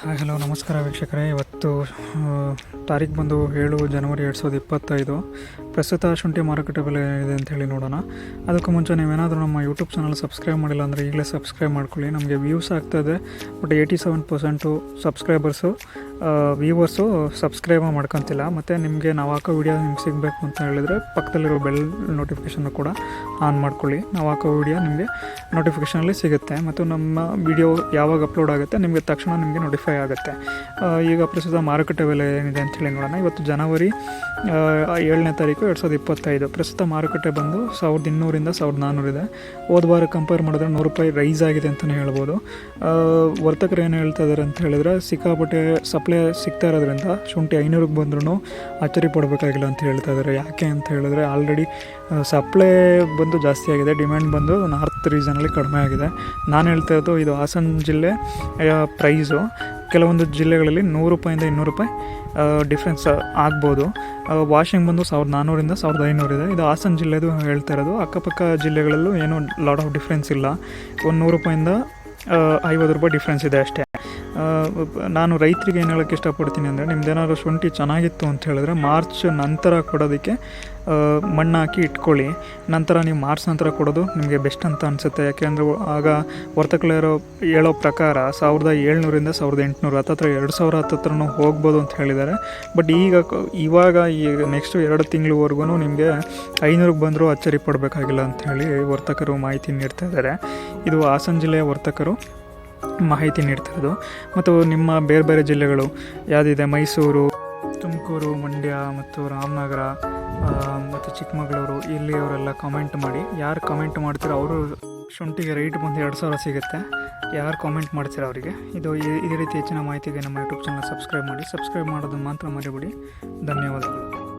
Hello ನಮಸ್ಕಾರ ವೀಕ್ಷಕರೇ. ಇವತ್ತು ತಾರೀಕು ಬಂದು ಏಳು ಜನವರಿ ಎರಡು ಸಾವಿರದ ಇಪ್ಪತ್ತೈದು. ಪ್ರಸ್ತುತ ಶುಂಠಿ ಮಾರುಕಟ್ಟೆ ಬೆಲೆ ಏನಿದೆ ಅಂತ ಹೇಳಿ ನೋಡೋಣ. ಅದಕ್ಕೂ ಮುಂಚೆ ನೀವೇನಾದರೂ ನಮ್ಮ ಯೂಟ್ಯೂಬ್ ಚಾನಲ್ ಸಬ್ಸ್ಕ್ರೈಬ್ ಮಾಡಿಲ್ಲ ಅಂದರೆ ಈಗಲೇ ಸಬ್ಸ್ಕ್ರೈಬ್ ಮಾಡ್ಕೊಳ್ಳಿ. ನಮಗೆ ವ್ಯೂಸ್ ಆಗ್ತಾಯಿದೆ but eighty seven percent subscribers viewers subscribe ಮಾಡ್ಕೊತಿಲ್ಲ. ಮತ್ತು ನಿಮಗೆ ನಾವು ಹಾಕೋ ವೀಡಿಯೋ ನಿಮ್ಗೆ ಸಿಗಬೇಕು ಅಂತ ಹೇಳಿದರೆ ಪಕ್ಕದಲ್ಲಿರೋ ಬೆಲ್ ನೋಟಿಫಿಕೇಷನ್ನು ಕೂಡ ಆನ್ ಮಾಡ್ಕೊಳ್ಳಿ. ನಾವು ಹಾಕೋ ವೀಡಿಯೋ ನಿಮಗೆ ನೋಟಿಫಿಕೇಷನಲ್ಲಿ ಸಿಗುತ್ತೆ. ಮತ್ತು ನಮ್ಮ ವಿಡಿಯೋ ಯಾವಾಗ ಅಪ್ಲೋಡ್ ಆಗುತ್ತೆ ನಿಮಗೆ ತಕ್ಷಣ ನಿಮಗೆ ನೋಟಿಫೈ ಆಗುತ್ತೆ. ಈಗ ಪ್ರಸ್ತುತ ಮಾರುಕಟ್ಟೆ ಬೆಲೆ ಏನಿದೆ ಅಂತ ಹೇಳಿ ನೋಡೋಣ. ಇವತ್ತು ಜನವರಿ ಏಳನೇ ತಾರೀಕು ಎರಡು ಸಾವಿರದ ಇಪ್ಪತ್ತೈದು ಪ್ರಸ್ತುತ ಮಾರುಕಟ್ಟೆ ಬಂದು ಸಾವಿರದ ಇನ್ನೂರಿಂದ ಸಾವಿರದ ನಾನ್ನೂರಿದೆ ಹೋದ ವಾರ ಕಂಪೇರ್ ಮಾಡಿದ್ರೆ ನೂರು ರೂಪಾಯಿ ರೈಸ್ ಆಗಿದೆ ಅಂತಲೇ ಹೇಳ್ಬೋದು. ವರ್ತಕರು ಏನು ಹೇಳ್ತಾ ಇದ್ದಾರೆ ಅಂತ ಹೇಳಿದ್ರೆ, ಸಿಕ್ಕಾಪಟ್ಟೆ ಸಪ್ಲೈ ಸಿಗ್ತಾ ಇರೋದ್ರಿಂದ ಶುಂಠಿ ಐನೂರಿಗೆ ಬಂದ್ರೂ ಅಚ್ಚರಿ ಪಡಬೇಕಾಗಿಲ್ಲ ಅಂತ ಹೇಳ್ತಾ ಇದ್ದಾರೆ ಯಾಕೆ ಅಂತ ಹೇಳಿದ್ರೆ ಆಲ್ರೆಡಿ ಸಪ್ಲೈ ಬಂದು ಜಾಸ್ತಿ ಆಗಿದೆ. ಡಿಮ್ಯಾಂಡ್ ಬಂದು ನಾರ್ತ್ ರೀಸನಲ್ಲಿ ಕಡಿಮೆ ಆಗಿದೆ. ನಾನು ಹೇಳ್ತಾ ಇರೋದು ಇದು ಹಾಸನ ಜಿಲ್ಲೆ ಪ್ರೈಸು ಕೆಲವೊಂದು ಜಿಲ್ಲೆಗಳಲ್ಲಿ ನೂರು ರೂಪಾಯಿಂದ ಇನ್ನೂರು ರೂಪಾಯಿ ಡಿಫ್ರೆನ್ಸ್ ಆಗ್ಬೋದು. ವಾಷಿಂಗ್ ಬಂದು ಸಾವಿರದ ನಾನ್ನೂರಿಂದ ಸಾವಿರದ ಐನೂರಿದೆ ಇದು. ಹಾಸನ ಜಿಲ್ಲೆದು ಹೇಳ್ತಾ ಇರೋದು. ಅಕ್ಕಪಕ್ಕ ಜಿಲ್ಲೆಗಳಲ್ಲೂ ಏನೂ ಲಾಟ್ ಆಫ್ ಡಿಫ್ರೆನ್ಸ್ ಇಲ್ಲ. ಒಂದು ನೂರು ರೂಪಾಯಿಂದ ಐವತ್ತು ರೂಪಾಯಿ ಡಿಫ್ರೆನ್ಸ್ ಇದೆ ಅಷ್ಟೇ. ನಾನು ರೈತರಿಗೆ ಏನು ಹೇಳೋಕ್ಕೆ ಇಷ್ಟಪಡ್ತೀನಿ ಅಂದರೆ ನಿಮ್ದೇನಾದ್ರು ಶುಂಠಿ ಚೆನ್ನಾಗಿತ್ತು ಅಂತ ಹೇಳಿದ್ರೆ ಮಾರ್ಚ್ ನಂತರ ಕೊಡೋದಕ್ಕೆ ಮಣ್ಣು ಹಾಕಿ ಇಟ್ಕೊಳ್ಳಿ. ನಂತರ ನೀವು ಮಾರ್ಚ್ ನಂತರ ಕೊಡೋದು ನಿಮಗೆ ಬೆಸ್ಟ್ ಅಂತ ಅನಿಸುತ್ತೆ. ಯಾಕೆಂದರೆ ಆಗ ವರ್ತಕಲಿರೋ ಹೇಳೋ ಪ್ರಕಾರ ಸಾವಿರದ ಏಳ್ನೂರಿಂದ ಸಾವಿರದ ಎಂಟುನೂರು, ಹತ್ತತ್ರ ಎರಡು ಸಾವಿರ ಹತ್ತತ್ರನೂ ಹೋಗ್ಬೋದು ಅಂತ ಹೇಳಿದ್ದಾರೆ. ಬಟ್ ಈಗ ಇವಾಗ ಈಗ ನೆಕ್ಸ್ಟ್ ಎರಡು ತಿಂಗಳವರೆಗೂ ನಿಮಗೆ ಐನೂರಿಗೆ ಬಂದರೂ ಅಚ್ಚರಿ ಪಡಬೇಕಾಗಿಲ್ಲ ಅಂತ ಹೇಳಿ ವರ್ತಕರು ಮಾಹಿತಿ ನೀಡ್ತಾ ಇದ್ದಾರೆ. ಇದು ಹಾಸನ ಜಿಲ್ಲೆಯ ವರ್ತಕರು. ಮಾಹಿತಿ ನೀಡ್ತಿರೋದು. ಮತ್ತು ನಿಮ್ಮ ಬೇರೆ ಬೇರೆ ಜಿಲ್ಲೆಗಳು ಯಾವುದಿದೆ? ಮೈಸೂರು, ತುಮಕೂರು, ಮಂಡ್ಯ ಮತ್ತು ರಾಮನಗರ ಮತ್ತು ಚಿಕ್ಕಮಗಳೂರು, ಇಲ್ಲಿಯವರೆಲ್ಲ ಕಾಮೆಂಟ್ ಮಾಡಿ. ಯಾರು ಕಾಮೆಂಟ್ ಮಾಡ್ತೀರೋ ಅವರು ಶುಂಠಿಗೆ ರೇಟ್ ಬಂದು ಎರಡು ಸಾವಿರ ಸಿಗುತ್ತೆ. ಯಾರು ಕಾಮೆಂಟ್ ಮಾಡ್ತೀರೋ ಅವರಿಗೆ. ಇದು ಈ- ರೀತಿ ಹೆಚ್ಚಿನ ಮಾಹಿತಿಗೆ ನಮ್ಮ ಯೂಟ್ಯೂಬ್ ಚಾನಲ್ ಸಬ್ಸ್ಕ್ರೈಬ್ ಮಾಡಿ. ಸಬ್ಸ್ಕ್ರೈಬ್ ಮಾಡೋದು ಮಾತ್ರ ಮರಿಬೇಡಿ. ಧನ್ಯವಾದಗಳು.